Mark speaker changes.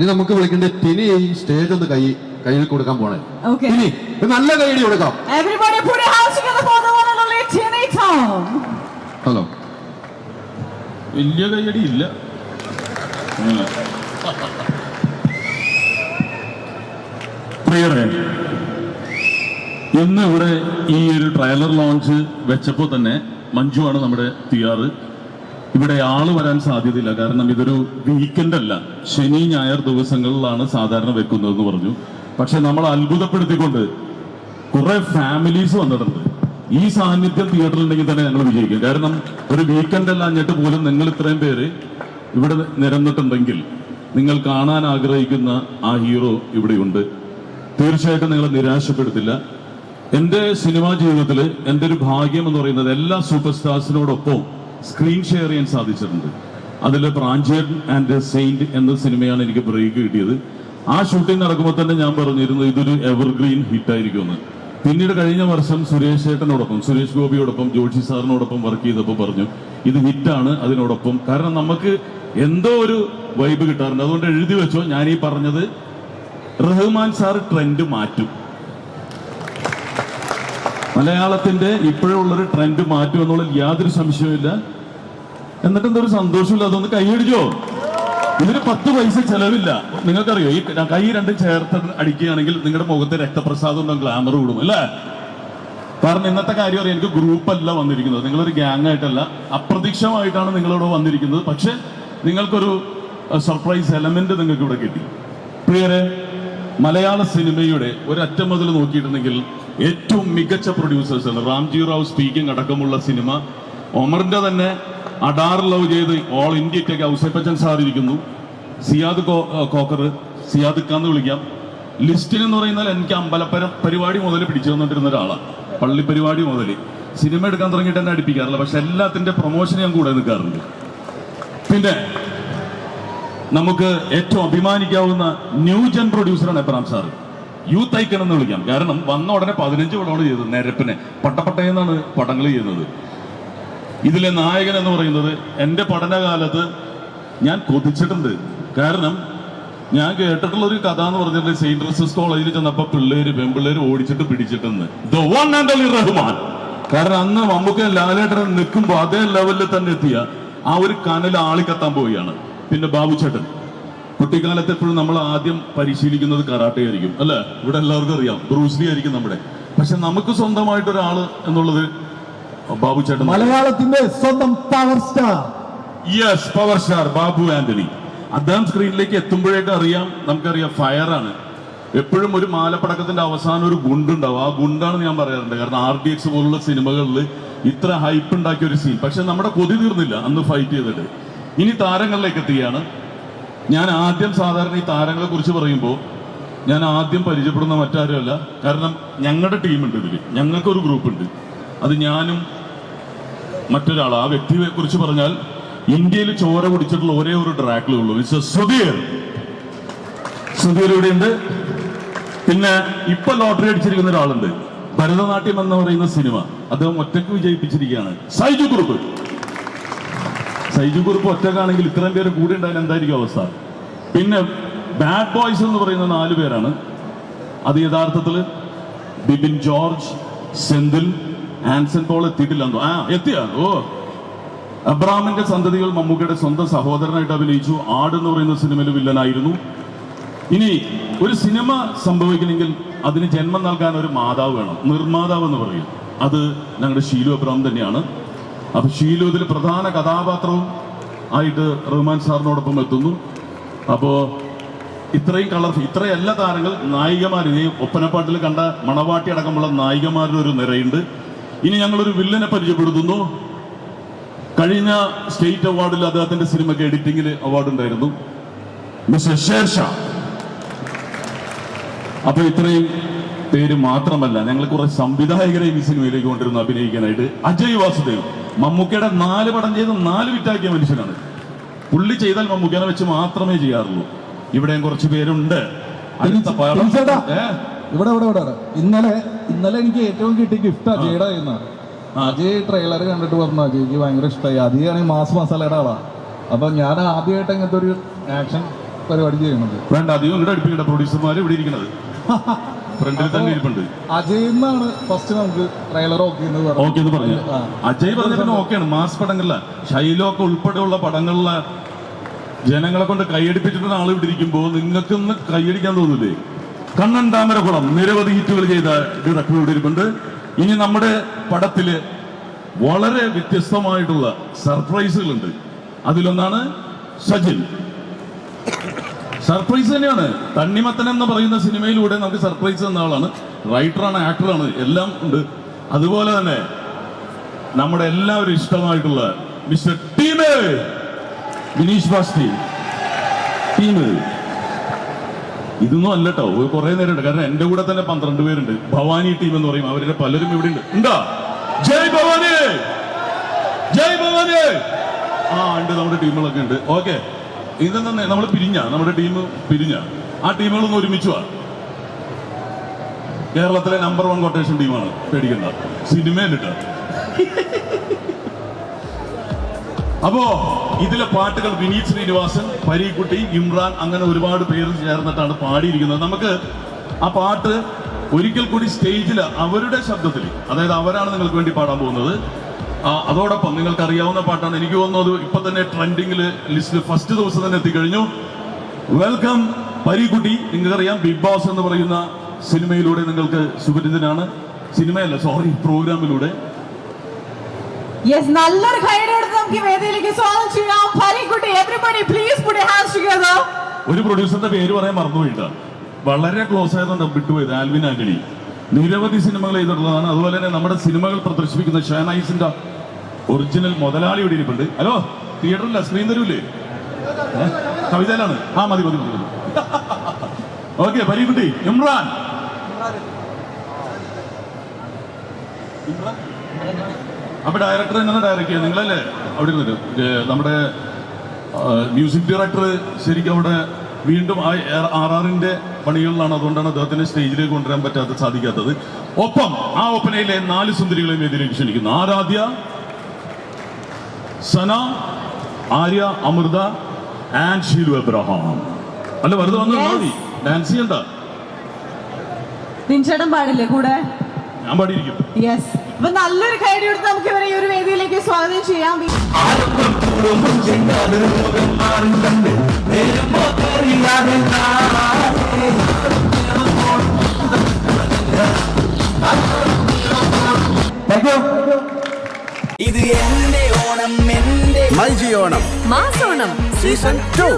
Speaker 1: ഇനി നമുക്ക് വിളിക്കേണ്ട ടിനി ഈ സ്റ്റേജ് ഒന്ന് കൈ കയ്യിൽ കൊടുക്കാൻ പോണേ.
Speaker 2: തിനി
Speaker 1: ടിനി നല്ല കൈയടി കൊടുക്കാം.
Speaker 2: Everybody put your hands together for the one and only Tinny Tom.
Speaker 1: Hello
Speaker 3: വലിയ കൈയടി ഇല്ല. പ്രിയരെ ഇന്ന് ഇവിടെ ഈ ഒരു ട്രയലർ ലോഞ്ച് വെച്ചപ്പോൾ തന്നെ മഞ്ജുവാണ് നമ്മുടെ തിയാറ് ഇവിടെ ആൾ വരാൻ സാധ്യതയില്ല. കാരണം ഇതൊരു വീക്കെൻഡ് അല്ല. ശനി ഞായർ ദിവസങ്ങളിലാണ് സാധാരണ വെക്കുന്നതെന്ന് പറഞ്ഞു. പക്ഷെ നമ്മൾ അത്ഭുതപ്പെടുത്തിക്കൊണ്ട് കുറെ ഫാമിലീസ് വന്നിട്ടുണ്ട്. ഈ സാന്നിധ്യം തിയേറ്ററിൽ ഉണ്ടെങ്കിൽ തന്നെ ഞങ്ങൾ വിജയിക്കും. കാരണം ഒരു വീക്കെൻഡ് അല്ല അഞ്ഞിട്ട് പോലും നിങ്ങൾ ഇത്രയും പേര് ഇവിടെ നിരന്നിട്ടുണ്ടെങ്കിൽ നിങ്ങൾ കാണാൻ ആഗ്രഹിക്കുന്ന ആ ഹീറോ ഇവിടെയുണ്ട്. തീർച്ചയായിട്ടും നിങ്ങളെ നിരാശപ്പെടുത്തില്ല. എന്റെ സിനിമാ ജീവിതത്തിൽ എന്റെ ഒരു ഭാഗ്യം എന്ന് പറയുന്നത് എല്ലാ സൂപ്പർ സ്റ്റാർസിനോടൊപ്പം സ്ക്രീൻ ഷെയർ ചെയ്യാൻ സാധിച്ചിട്ടുണ്ട്. അതിൽ പ്രാഞ്ചേൻ ആൻഡ് സെയിന്റ് എന്ന സിനിമയാണ് എനിക്ക് ബ്രേക്ക് കിട്ടിയത്. ആ ഷൂട്ടിംഗ് നടക്കുമ്പോൾ തന്നെ ഞാൻ പറഞ്ഞിരുന്നു ഇതൊരു എവർഗ്രീൻ ഹിറ്റ് ആയിരിക്കുമെന്ന്. പിന്നീട് കഴിഞ്ഞ വർഷം സുരേഷ് ചേട്ടനോടൊപ്പം സുരേഷ് ഗോപിയോടൊപ്പം ജോഷി സാറിനോടൊപ്പം വർക്ക് ചെയ്തപ്പോൾ പറഞ്ഞു ഇത് ഹിറ്റാണ് അതിനോടൊപ്പം. കാരണം നമുക്ക് എന്തോ ഒരു വൈബ് കിട്ടാറുണ്ട്. അതുകൊണ്ട് എഴുതി വെച്ചോ ഞാൻ ഈ പറഞ്ഞത് റഹ്മാൻ സാർ ട്രെൻഡ് മാറ്റും. മലയാളത്തിന്റെ ഇപ്പോഴുള്ളൊരു ട്രെൻഡ് മാറ്റും എന്നുള്ളതിൽ യാതൊരു സംശയവുമില്ല എന്നിട്ട് എന്തൊരു സന്തോഷമില്ല അതൊന്ന് കൈയടിച്ചോ. ഇതിന് പത്ത് പൈസ ചെലവില്ല. നിങ്ങൾക്കറിയോ ഈ കൈ രണ്ട് ചേർത്ത് അടിക്കുകയാണെങ്കിൽ നിങ്ങളുടെ മുഖത്തെ രക്തപ്രസാദം ഉണ്ടാകും ഗ്ലാമർ കൂടും അല്ലേ? കാരണം ഇന്നത്തെ കാര്യം അറിയാം എനിക്ക് ഗ്രൂപ്പല്ല വന്നിരിക്കുന്നത്. നിങ്ങളൊരു ഗ്യാങ് ആയിട്ടല്ല. അപ്രതീക്ഷമായിട്ടാണ് നിങ്ങളിവിടെ വന്നിരിക്കുന്നത്. പക്ഷെ നിങ്ങൾക്കൊരു സർപ്രൈസ് എലമെന്റ് നിങ്ങൾക്ക് ഇവിടെ കിട്ടി. പ്രിയരെ മലയാള സിനിമയുടെ ഒരറ്റം മുതൽ നോക്കിയിട്ടുണ്ടെങ്കിൽ ഏറ്റവും മികച്ച പ്രൊഡ്യൂസേഴ്സ് ആണ്. റാംജി റാവു സ്പീക്കിംഗ് അടക്കമുള്ള സിനിമ ഒമറിന്റെ തന്നെ അഡാർ ലവ് ചെയ്ത് ഓൾ ഇന്ത്യക്കൊക്കെ ഔസേപ്പച്ചൻ സാർ ഇരിക്കുന്നു സിയാദ് കോക്കർ സിയാദ് ഖാന്ന് വിളിക്കാം. ലിസ്റ്റിൽ എന്ന് പറയുന്നാൽ എനിക്ക് അമ്പലപ്പര പരിപാടി മുതൽ പിടിച്ചു തന്നിട്ടിരുന്ന ഒരാളാണ് പള്ളി പരിപാടി മുതൽ സിനിമ എടുക്കാൻ തുടങ്ങിയിട്ട് തന്നെ അടുപ്പിക്കാറില്ല. പക്ഷെ എല്ലാത്തിന്റെ പ്രൊമോഷൻ ഞാൻ കൂടെ നിൽക്കാറുണ്ട്. പിന്നെ നമുക്ക് ഏറ്റവും അഭിമാനിക്കാവുന്ന ന്യൂജൻ പ്രൊഡ്യൂസറാണ് എബ്രാം സാർ യൂത്ത് ഐക്കൺ എന്ന് വിളിക്കാം. കാരണം വന്ന ഉടനെ പതിനഞ്ച് പടമാണ് ചെയ്തത്. നിരപ്പിനെ. പട്ടപ്പട്ടയെന്നാണ് പടങ്ങൾ ചെയ്യുന്നത് ഇതിലെ നായകൻ എന്ന് പറയുന്നത് എന്റെ പഠനകാലത്ത് ഞാൻ കൊതിച്ചിട്ടുണ്ട്. കാരണം ഞാൻ കേട്ടിട്ടുള്ള ഒരു കഥ എന്ന് പറഞ്ഞിട്ട് സെയിന്റ് റസസ് കോളേജിൽ ചെന്നപ്പോ പിള്ളേര് പെൺപിള്ളേര് ഓടിച്ചിട്ട് പിടിച്ചിട്ടെന്ന് റഹ്മാൻ. കാരണം അന്ന് നമുക്ക് ലാലേട്ടൻ നിൽക്കുമ്പോൾ അതേ ലെവലിൽ തന്നെ എത്തിയ ആ ഒരു കനൽ ആളിക്കത്താൻ പോവുകയാണ്. പിന്നെ ബാബു ചേട്ടൻ. കുട്ടിക്കാലത്ത് എപ്പോഴും നമ്മൾ ആദ്യം പരിശീലിക്കുന്നത് കറാട്ടെ ആയിരിക്കും അല്ലെ? ഇവിടെ എല്ലാവർക്കും അറിയാം ബ്രൂസ്ലി ആയിരിക്കും നമ്മുടെ. പക്ഷെ നമുക്ക് സ്വന്തമായിട്ട് ഒരാൾ എന്നുള്ളത് ബാബു ചേട്ടൻ
Speaker 4: മലയാളത്തിന്റെ സ്വന്തം power star
Speaker 3: yes power star Babu Antony. അദ്ദേഹം സ്ക്രീനിലേക്ക് എത്തുമ്പോഴേക്കും അറിയാം നമുക്കറിയാം ഫയർ ആണ്. എപ്പോഴും ഒരു മാലപ്പടക്കത്തിന്റെ അവസാനം ഒരു ഗുണ്ടുണ്ടാവും. ആ ഗുണ്ടാണ് ഞാൻ പറയാറുണ്ട്. കാരണം ആർ ഡി എക്സ് പോലുള്ള സിനിമകളിൽ ഇത്ര ഹൈപ്പ് ഉണ്ടാക്കിയ ഒരു സീൻ പക്ഷെ നമ്മുടെ കൊതി തീർന്നില്ല അന്ന് ഫൈറ്റ് ചെയ്തിട്ട്. ഇനി താരങ്ങളിലേക്ക് എത്തുകയാണ്. ഞാൻ ആദ്യം സാധാരണ ഈ താരങ്ങളെ കുറിച്ച് പറയുമ്പോൾ ഞാൻ ആദ്യം പരിചയപ്പെടുന്ന മറ്റാരുമല്ല. കാരണം ഞങ്ങളുടെ ടീമുണ്ട് ഇതിൽ ഞങ്ങൾക്കൊരു ഗ്രൂപ്പ് ഉണ്ട് അത് ഞാനും മറ്റൊരാൾ ആ വ്യക്തിയെ കുറിച്ച് പറഞ്ഞാൽ ഇന്ത്യയിൽ ചോര കുടിച്ചിട്ടുള്ള ഒരേ ഒരു ട്രാക്കിലേ ഉള്ളൂ. മിസ്റ്റർ സുധീർ. സുധീർ ഇവിടെയുണ്ട് പിന്നെ ഇപ്പൊ ലോട്ടറി അടിച്ചിരിക്കുന്ന ഒരാളുണ്ട്. ഭരതനാട്യം എന്ന് പറയുന്ന സിനിമ. അദ്ദേഹം ഒറ്റയ്ക്ക് വിജയിപ്പിച്ചിരിക്കുകയാണ്. സൈജു കുറുപ്പ്. സൈജു കുറിപ്പ് ഒറ്റക്കാണെങ്കിൽ ഇത്രയും പേര് കൂടി ഉണ്ടായാലും എന്തായിരിക്കും അവസ്ഥ? പിന്നെ ബാഡ് ബോയ്സ് എന്ന് പറയുന്ന നാല് പേരാണ്. അത് യഥാർത്ഥത്തിൽ ബിബിൻ ജോർജ് സെന്തിൽ ആൻസൺ പോൾ എത്തിയിട്ടില്ലെന്നോ ആ എത്തിയ. ഓ. അബ്രാമിന്റെ സന്തതികൾ മമ്മൂക്കയുടെ സ്വന്തം സഹോദരനായിട്ട് അഭിനയിച്ചു. ആട് എന്ന് പറയുന്ന സിനിമയിൽ വില്ലനായിരുന്നു. ഇനി ഒരു സിനിമ സംഭവിക്കണമെങ്കിൽ അതിന് ജന്മം നൽകാൻ ഒരു മാതാവ് വേണം. നിർമ്മാതാവ് എന്ന് പറയും. അത് ഞങ്ങളുടെ ഷീലു അബ്രാം തന്നെയാണ്. അപ്പൊ ഷീലു ഇതിൽ പ്രധാന കഥാപാത്രവും ആയിട്ട് റഹ്മാൻ സാറിനോടൊപ്പം എത്തുന്നു. അപ്പോ ഇത്രയും കളർ ഇത്രയും എല്ലാ താരങ്ങൾ നായികമാർ ഈ ഒപ്പനപ്പാട്ടിൽ കണ്ട മണവാട്ടി അടക്കമുള്ള നായികമാരുടെ ഒരു നിരയുണ്ട്. ഇനി ഞങ്ങളൊരു വില്ലനെ പരിചയപ്പെടുത്തുന്നു. കഴിഞ്ഞ സ്റ്റേറ്റ് അവാർഡിൽ അദ്ദേഹത്തിന്റെ സിനിമയ്ക്ക് എഡിറ്റിംഗിൽ അവാർഡ് ഉണ്ടായിരുന്നു മിസ്റ്റർ ഷേർഷാ. അപ്പൊ ഇത്രയും പേര് മാത്രമല്ല ഞങ്ങൾ കുറെ സംവിധായകരെ ഈ സിനിമയിലേക്ക് കൊണ്ടിരുന്നു അഭിനയിക്കാനായിട്ട്. അജയ് വാസുദേവ്. മമ്മൂക്കയുടെ നാല് പടം ചെയ്ത് നാല് വിറ്റാക്കിയ മനുഷ്യനാണ്. പുള്ളി ചെയ്താൽ മമ്മൂക്കനെ വെച്ച് മാത്രമേ ചെയ്യാറുള്ളൂ. ഇവിടെയും കുറച്ച് പേരുണ്ട്. അടുത്ത പടം-?
Speaker 4: ഇവിടെ ഇവിടെ ഇവിടെ. ഇന്നലെ ഇന്നലെ എനിക്ക് ഏറ്റവും കിട്ടിയ ഗിഫ്റ്റ് അജയുടെ
Speaker 3: ആ.
Speaker 4: അജയ് ട്രെയിലർ കണ്ടിട്ട് പറഞ്ഞു അജയ്ക്ക് ഭയങ്കര ഇഷ്ടമായി അജയാണെങ്കിൽ മാസ് മസാലയുടെ ആളാ. അപ്പൊ ഞാൻ ആദ്യമായിട്ട് അങ്ങനത്തെ ഒരു ആക്ഷൻ പരിപാടി ചെയ്യുന്നത്.
Speaker 3: വേണ്ട അധികം ഇവിടെ അടുപ്പിക്കണ്ട. പ്രൊഡ്യൂസർമാർ ഇവിടെ ഇരിക്കുന്നത് ഫ്രണ്ടിൽ തന്നെ ഇരിപ്പുണ്ട്.
Speaker 4: അജയ് എന്നാണ് ഫസ്റ്റ് നമുക്ക് ട്രെയിലർ ഓക്കെ എന്ന്
Speaker 3: ഓക്കെ എന്ന് പറഞ്ഞു അജയ് പറഞ്ഞ ഓക്കെയാണ് മാസ് പടങ്ങളില. ശൈലൊക്കെ ഉൾപ്പെടെയുള്ള പടങ്ങളിലെ ജനങ്ങളെ കൊണ്ട് കൈയടിപ്പിച്ചിട്ടുള്ള ആൾ ഇവിടെ ഇരിക്കുമ്പോൾ നിങ്ങൾക്കൊന്ന് കൈയടിക്കാൻ തോന്നില്ലേ കണ്ണൻ താമരക്കുളം നിരവധി ഹിറ്റുകൾ ചെയ്ത ഡയറക്ടർ ഇവിടെ ഇരിപ്പുണ്ട്. ഇനി നമ്മുടെ പടത്തിൽ വളരെ വ്യത്യസ്തമായിട്ടുള്ള സർപ്രൈസുകളുണ്ട് അതിലൊന്നാണ് സജിൻ. സർപ്രൈസ് തന്നെയാണ്. തണ്ണിമത്തൻ എന്ന് പറയുന്ന സിനിമയിലൂടെ നമുക്ക് സർപ്രൈസ് തന്ന ആളാണ്. റൈറ്ററാണ് ആക്ടറാണ് എല്ലാം ഉണ്ട്. അതുപോലെ തന്നെ നമ്മുടെ എല്ലാവരും ഇഷ്ടമായിട്ടുള്ള mister team Vineesh Basty team ഇതൊന്നും അല്ല കേട്ടോ കുറെ നേരമുണ്ട്. കാരണം എന്റെ കൂടെ തന്നെ പന്ത്രണ്ട് പേരുണ്ട്. ഭവാനി ടീം എന്ന് പറയും. അവരുടെ പലരും ഇവിടെ ഉണ്ട്. ഉണ്ടാ? ജയ് ഭവാനി! ജയ് ഭവാനി! ആ ഉണ്ട്. നമ്മുടെ ടീമുകളൊക്കെ ഉണ്ട്. ഓക്കെ. ഇതെന്താ നമ്മൾ പിരിഞ്ഞ? നമ്മുടെ ടീം പിരിഞ്ഞ? ആ ടീമുകളൊന്നും ഒരുമിച്ചു കേരളത്തിലെ നമ്പർ വൺ കൊട്ടേഷൻ ടീമാണ് പേടിക്കണ്ട. സിനിമയിലിട്ട് അപ്പോ ഇതിലെ പാട്ടുകൾ വിനീത് ശ്രീനിവാസൻ പരീക്കുട്ടി ഇമ്രാൻ അങ്ങനെ ഒരുപാട് പേര് ചേർന്നിട്ടാണ് പാടിയിരിക്കുന്നത്. നമുക്ക് ആ പാട്ട് ഒരിക്കൽ കൂടി സ്റ്റേജിൽ അവരുടെ ശബ്ദത്തിൽ അതായത് അവരാണ് നിങ്ങൾക്ക് വേണ്ടി പാടാൻ പോകുന്നത്. അതോടൊപ്പം നിങ്ങൾക്ക് അറിയാവുന്ന പാട്ടാണ്. എനിക്ക് തോന്നുന്നത് ഇപ്പൊ തന്നെ ട്രെൻഡിങ്ങിൽ ലിസ്റ്റിൽ ഫസ്റ്റ് ദിവസം തന്നെ എത്തിക്കഴിഞ്ഞു. വെൽക്കം പരീക്കുട്ടി. നിങ്ങൾക്കറിയാം ബിഗ് ബോസ് എന്ന് പറയുന്ന സിനിമയിലൂടെ നിങ്ങൾക്ക് സുപരിചിതനാണ്. സിനിമയല്ല സോറി പ്രോഗ്രാമിലൂടെ.
Speaker 2: യെസ് നല്ലൊരു കൈയുടെ നമുക്ക് വേദിയിലേക്ക് സ്വാഗതം ചെയ്യാം. Pareekutty everybody please put hands together
Speaker 3: ഒരു പ്രൊഡ്യൂസറിന്റെ പേര് പറയാൻ മറന്നുപോയിട്ട്. വളരെ ക്ലോസ് ആയതുകൊണ്ട് വിട്ടുപോയത് ആൽവിൻ ആന്റണി. നിരവധി സിനിമകൾ ചെയ്തിട്ടുള്ളതാണ്. അതുപോലെ തന്നെ നമ്മുടെ സിനിമകൾ പ്രദർശിപ്പിക്കുന്ന ഷാനൈസിന്റെ ഒറിജിനൽ മുതലാളി ഇവിടെ ഇരിപ്പുണ്ട്. ഹലോ തിയേറ്ററില്ല സ്ക്രീൻ തരൂല്ലേ? കവിതയിലാണ്. ആ മതി മതി മതി ഓക്കെ പരീക്കുട്ടി ഇമ്രാൻ? അപ്പൊ ഡയറക്ടർ തന്നെ ഡയറക്ട് നിങ്ങളല്ലേ? അവിടെ നമ്മുടെ മ്യൂസിക് ഡയറക്ടർ ശരിക്കും അവിടെ വീണ്ടും ആ ആർ ആറിന്റെ പണികളിലാണ് അതുകൊണ്ടാണ് അദ്ദേഹത്തിന് സ്റ്റേജിലേക്ക് കൊണ്ടുവരാൻ പറ്റാത്ത സാധിക്കാത്തത്. ഒപ്പം ആ ഒപ്പനയിലെ നാല് സുന്ദരികളെ എതിരെ ക്ഷണിക്കുന്നു ആരാധ്യ സന ആര്യ അമൃത ആൻഡ് ഷീലു എബ്രഹാം. അല്ല വെറുതെ വന്നു മതി ഡാൻസ് ചെയ്യണ്ട.
Speaker 2: നിൻചേട്ടൻ പാടില്ലേ കൂടെ?
Speaker 3: ഞാൻ പാടിയിരിക്കും.
Speaker 2: യെസ് അപ്പൊ നല്ലൊരു കൈയുടെ എടുത്ത് നമുക്ക് ഇവരെ ഈ ഒരു വേദിയിലേക്ക് സ്വാഗതം ചെയ്യാം.
Speaker 5: ഇത് എന്റെ ഓണം എന്റെ
Speaker 6: മൈജി ഓണം.
Speaker 7: മാസോണം.
Speaker 6: Season two